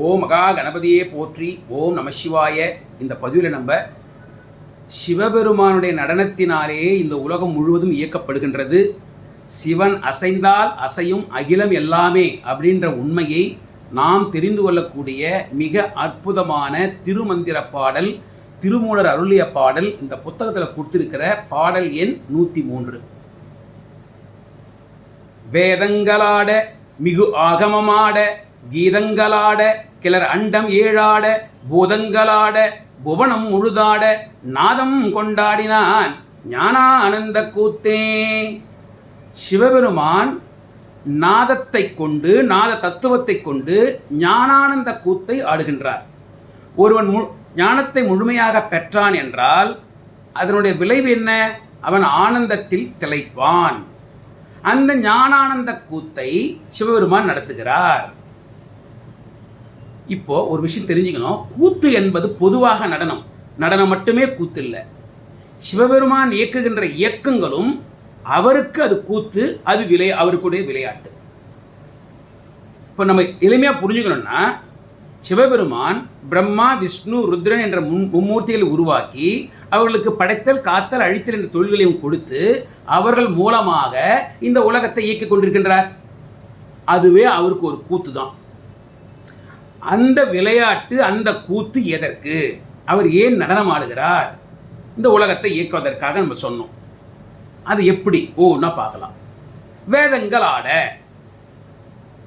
ஓம் மகா கணபதியே போற்றி ஓம் நம சிவாய. இந்த பதிவில் நம்ம சிவபெருமானுடைய நடனத்தினாலே இந்த உலகம் முழுவதும் இயக்கப்படுகின்றது. சிவன் அசைந்தால் அசையும் அகிலம் எல்லாமே அப்படின்ற உண்மையை நாம் தெரிந்து கொள்ளக்கூடிய மிக அற்புதமான திருமந்திர பாடல் திருமூலர் அருளிய பாடல் இந்த புத்தகத்தில் கொடுத்திருக்கிற பாடல் எண் நூற்றி மூன்று வேதங்களாட மிகு ஆகமமாட கீதங்களாட கிளர் அண்டம் ஏழாட பூதங்களாட புவனம் முழுதாட நாதம் கொண்டாடினான் ஞானானந்த கூத்தே. சிவபெருமான் நாதத்தை கொண்டு நாத தத்துவத்தை கொண்டு ஞானானந்த கூத்தை ஆடுகின்றார். ஒருவன் மு ஞானத்தை முழுமையாக பெற்றான் என்றால் அதனுடைய விளைவு என்ன? அவன் ஆனந்தத்தில் திளைப்பான். அந்த ஞானானந்த கூத்தை சிவபெருமான் நடத்துகிறார். இப்போது ஒரு விஷயம் தெரிஞ்சுக்கணும். கூத்து என்பது பொதுவாக நடனம். நடனம் மட்டுமே கூத்து இல்லை. சிவபெருமான் இயக்குகின்ற இயக்கங்களும் அவருக்கு அது கூத்து அது விளை அவருக்குடைய விளையாட்டு. இப்போ நம்ம எளிமையாக புரிஞ்சுக்கணும்னா சிவபெருமான் பிரம்மா விஷ்ணு ருத்ரன் என்ற முன் மும்மூர்த்திகளை உருவாக்கி அவர்களுக்கு படைத்தல் காத்தல் அழித்தல் என்ற தொழில்களையும் கொடுத்து அவர்கள் மூலமாக இந்த உலகத்தை இயக்கிக் கொண்டிருக்கின்றார். அதுவே அவருக்கு ஒரு கூத்து தான் அந்த விளையாட்டு அந்த கூத்து எதற்கு? அவர் ஏன் நடனம் ஆடுகிறார்? இந்த உலகத்தை இயக்குவதற்காக நம்ம சொன்னோம். அது எப்படி? ஓன்னா பார்க்கலாம். வேதங்கள் ஆட.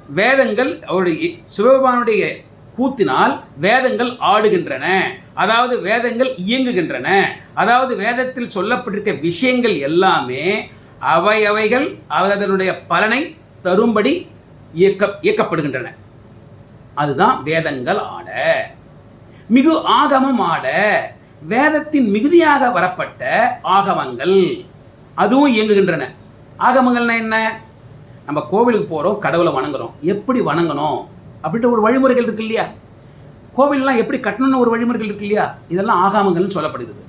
வேதங்கள் அவருடைய சிவபெருமானுடைய கூத்தினால் வேதங்கள் ஆடுகின்றன. அதாவது வேதங்கள் இயங்குகின்றன. அதாவது வேதத்தில் சொல்லப்பட்டிருக்க விஷயங்கள் எல்லாமே அவையவைகள் அதனுடைய பலனை தரும்படி இயக்க இயக்கப்படுகின்றன. அதுதான் வேதங்கள் ஆட. மிகு ஆகமம் ஆட வேதத்தின் மிகுதியாக வரப்பட்ட ஆகமங்கள். அதுவும் இயங்குகின்றன. ஆகமங்கள்னா என்ன? நம்ம கோவிலுக்கு போகிறோம் கடவுளை வணங்குறோம். எப்படி வணங்கணும்? அப்படின்ற ஒரு வழிமுறைகள் இருக்கு இல்லையா? கோவிலெலாம் எப்படி கட்டணும்னு ஒரு வழிமுறைகள் இருக்கு இல்லையா? இதெல்லாம் ஆகாமங்கள்னு சொல்லப்படுகிறது.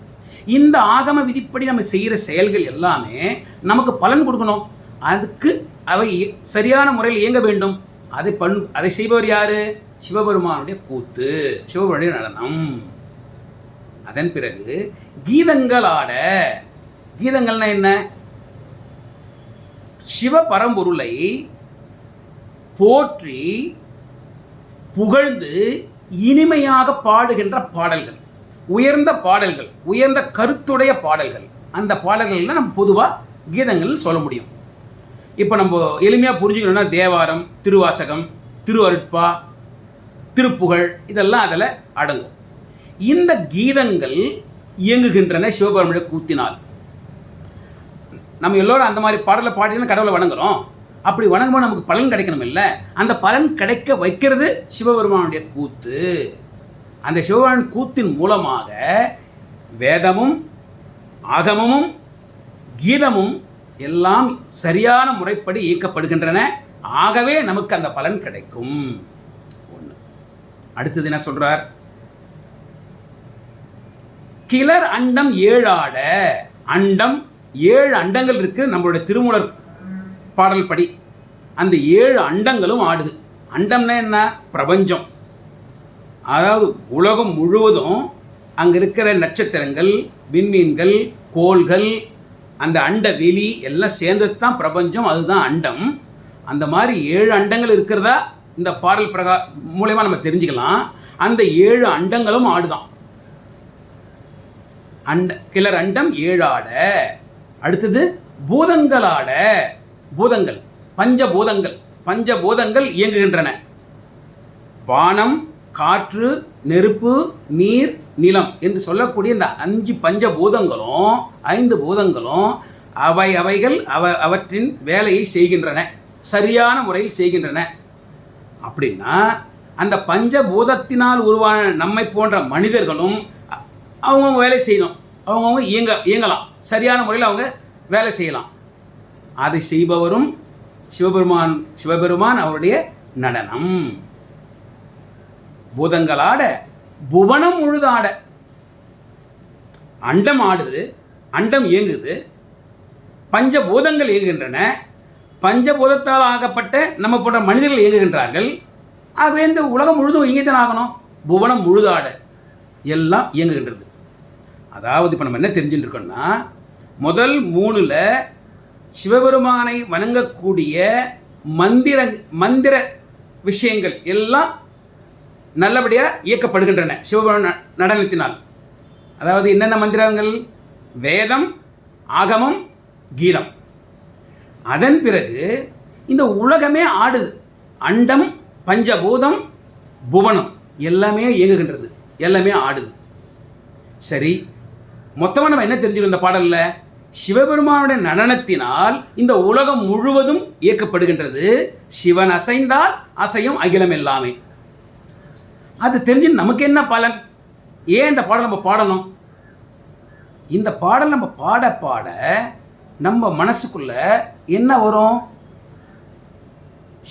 இந்த ஆகம விதிப்படி நம்ம செய்கிற செயல்கள் எல்லாமே நமக்கு பலன் கொடுக்கணும். அதுக்கு அவை சரியான முறையில் இயங்க வேண்டும். அதை பண் அதை செய்பவர் யார்? சிவபெருமானுடைய கூத்து சிவபெருமானுடைய நடனம். அதன் பிறகு கீதங்கள் ஆட கீதங்கள்னா என்ன? சிவ பரம்பொருளை போற்றி புகழ்ந்து இனிமையாக பாடுகின்ற பாடல்கள். உயர்ந்த பாடல்கள் உயர்ந்த கருத்துடைய பாடல்கள். அந்த பாடல்கள்லாம் நம்ம பொதுவாக கீதங்கள்னு சொல்ல முடியும். இப்போ நம்ம எளிமையாக புரிஞ்சுக்கணும்னா தேவாரம் திருவாசகம் திருவருட்பா திருப்புகழ் இதெல்லாம் அதில் அடங்கும். இந்த கீதங்கள் இயங்குகின்றன சிவபெருமிழ கூத்தினால். நம்ம எல்லோரும் அந்த மாதிரி பாடலை பாடினா கடவுளை வணங்குறோம். அப்படி வணங்கும்போது நமக்கு பலன் கிடைக்கணும் இல்லை அந்த பலன் கிடைக்க வைக்கிறது சிவபெருமானுடைய கூத்து. அந்த சிவபெருமான் கூத்தின் மூலமாக வேதமும் ஆகமமும் கீதமும் எல்லாம் சரியான முறைப்படி இயக்கப்படுகின்றன. ஆகவே நமக்கு அந்த பலன் கிடைக்கும். ஒன்று அடுத்தது என்ன சொல்றார்? கிளர் அண்டம் ஏழாட. அண்டம் ஏழு அண்டங்கள் இருக்கு. நம்மளுடைய திருமூலர் பாடல் படி. அந்த ஏழு அண்டங்களும் ஆடுது. அண்டம்னா என்ன? பிரபஞ்சம். அதாவது உலகம் முழுவதும் அங்கே இருக்கிற நட்சத்திரங்கள் விண்மீன்கள் கோள்கள் அந்த அண்ட வெளி எல்லாம் சேர்ந்தது தான் பிரபஞ்சம் அதுதான் அண்டம். அந்த மாதிரி ஏழு அண்டங்கள் இருக்கிறதா இந்த பாடல் பிரகா மூலயமா நம்ம தெரிஞ்சுக்கலாம். அந்த ஏழு அண்டங்களும் ஆடுதான். அண்ட கிளர் அண்டம் ஏழு ஆட. அடுத்தது பூதங்களாட பூதங்கள் பஞ்சபூதங்கள் பஞ்சபூதங்கள் இயங்குகின்றன. வானம் காற்று நெருப்பு நீர் நிலம் என்று சொல்லக்கூடிய இந்த அஞ்சு பஞ்ச பூதங்களும் ஐந்து பூதங்களும் அவை அவைகள் அவ அவற்றின் வேலையை செய்கின்றன சரியான முறையில் செய்கின்றன. அப்படின்னா அந்த பஞ்சபூதத்தினால் உருவான நம்மை போன்ற மனிதர்களும் அவங்கவுங்க வேலை செய்யணும். அவங்கவுங்க இயங்க இயங்கலாம். சரியான முறையில் அவங்க வேலை செய்யலாம். அதை செய்பவரும் சிவபெருமான் சிவபெருமான் அவருடைய நடனம். பூதங்களாட புவனம் முழுதாட அண்டம் ஆடுது அண்டம் இயங்குது. பஞ்சபூதங்கள் இயங்குகின்றன. பஞ்சபூதத்தால் ஆகப்பட்ட நம்ம போன்ற மனிதர்கள் இயங்குகின்றார்கள். ஆகவே இந்த உலகம் முழுதும் இயங்கித்தான் ஆகணும். புவனம் முழுதாட எல்லாம் இயங்குகின்றது. அதாவது இப்போ நம்ம என்ன தெரிஞ்சுட்டு இருக்கோம்னா முதல் மூணில் சிவபெருமானை வணங்கக்கூடிய மந்திர மந்திர விஷயங்கள் எல்லாம் நல்லபடியாக இயக்கப்படுகின்றன. சிவபெருமான நடனத்தினால். அதாவது என்னென்ன மந்திரங்கள்? வேதம் ஆகமம் கீதம். அதன் பிறகு இந்த உலகமே ஆடுது. அண்டம் பஞ்சபூதம் புவனம் எல்லாமே இயங்குகின்றது. எல்லாமே ஆடுது. சரி மொத்தமாக நம்ம என்ன தெரிஞ்சுக்கணும் இந்த பாடலில்? சிவபெருமானுடைய நடனத்தினால் இந்த உலகம் முழுவதும் இயக்கப்படுகின்றது. சிவன் அசைந்தால் அசையும் அகிலம் எல்லாமே அது தெரிஞ்சு நமக்கு என்ன பலன்? ஏன் இந்த பாடல் நம்ம பாடணும்? இந்த பாடல் நம்ம பாட பாட நம்ம மனசுக்குள்ள என்ன வரும்?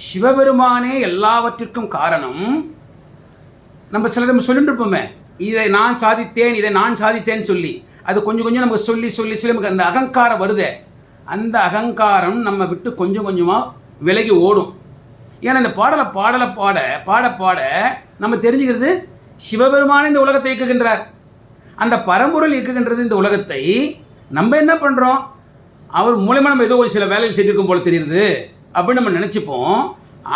சிவபெருமானே எல்லாவற்றிற்கும் காரணம். நம்ம சிலர் நம்ம சொல்லிட்டு இருப்போமே இதை நான் சாதித்தேன் இதை நான் சாதித்தேன்னு சொல்லி. அது கொஞ்சம் கொஞ்சம் நமக்கு சொல்லி சொல்லி சொல்லி நமக்கு அந்த அகங்காரம் வருதே. அந்த அகங்காரம் நம்ம விட்டு கொஞ்சம் கொஞ்சமாக விலகி ஓடும். ஏன்னா இந்த பாடலை பாடலை பாட பாட பாட நம்ம தெரிஞ்சுக்கிறது சிவபெருமானே இந்த உலகத்தை இயக்குகின்றார். அந்த பரம்பொருள் இயக்குகின்றது இந்த உலகத்தை. நம்ம என்ன பண்ணுறோம் அவர் மூலயமா நம்ம ஏதோ ஒரு சில வேலைகள் செய்திருக்கும் போல தெரியுது அப்படின்னு நம்ம நினச்சிப்போம்.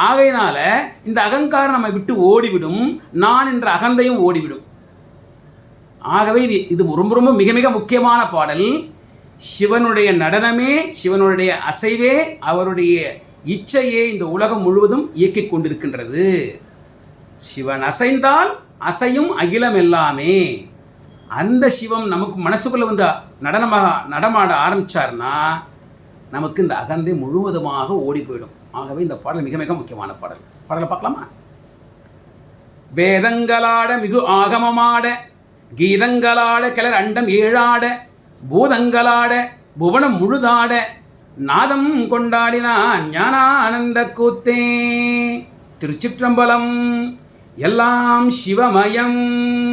ஆகையினால இந்த அகங்காரம் நம்ம விட்டு ஓடிவிடும். நான் என்ற அகந்தையும் ஓடிவிடும். ஆகவே இது இது ரொம்ப ரொம்ப மிக மிக முக்கியமான பாடல். சிவனுடைய நடனமே சிவனுடைய அசைவே அவருடைய இச்சையே இந்த உலகம் முழுவதும் இயக்கிக் கொண்டிருக்கின்றது. சிவன் அசைந்தால் அசையும் அகிலம் எல்லாமே. அந்த சிவம் நமக்கு மனசுக்குள்ளே வந்து நடனமாக நடமாட ஆரம்பிச்சார்னா நமக்கு இந்த அகந்தை முழுவதுமாக ஓடி போயிடும். ஆகவே இந்த பாடல் மிக மிக முக்கியமான பாடல். பாடலை பார்க்கலாமா? வேதங்களாட மிகு ஆகமமாட கீதங்களாட கிளர் அண்டம் ஏழாட பூதங்களாட புவனம் முழுதாட நாதம் கொண்டாடினான் ஞானானந்த கூத்தே. திருச்சிற்றம்பலம் எல்லாம் சிவமயம்.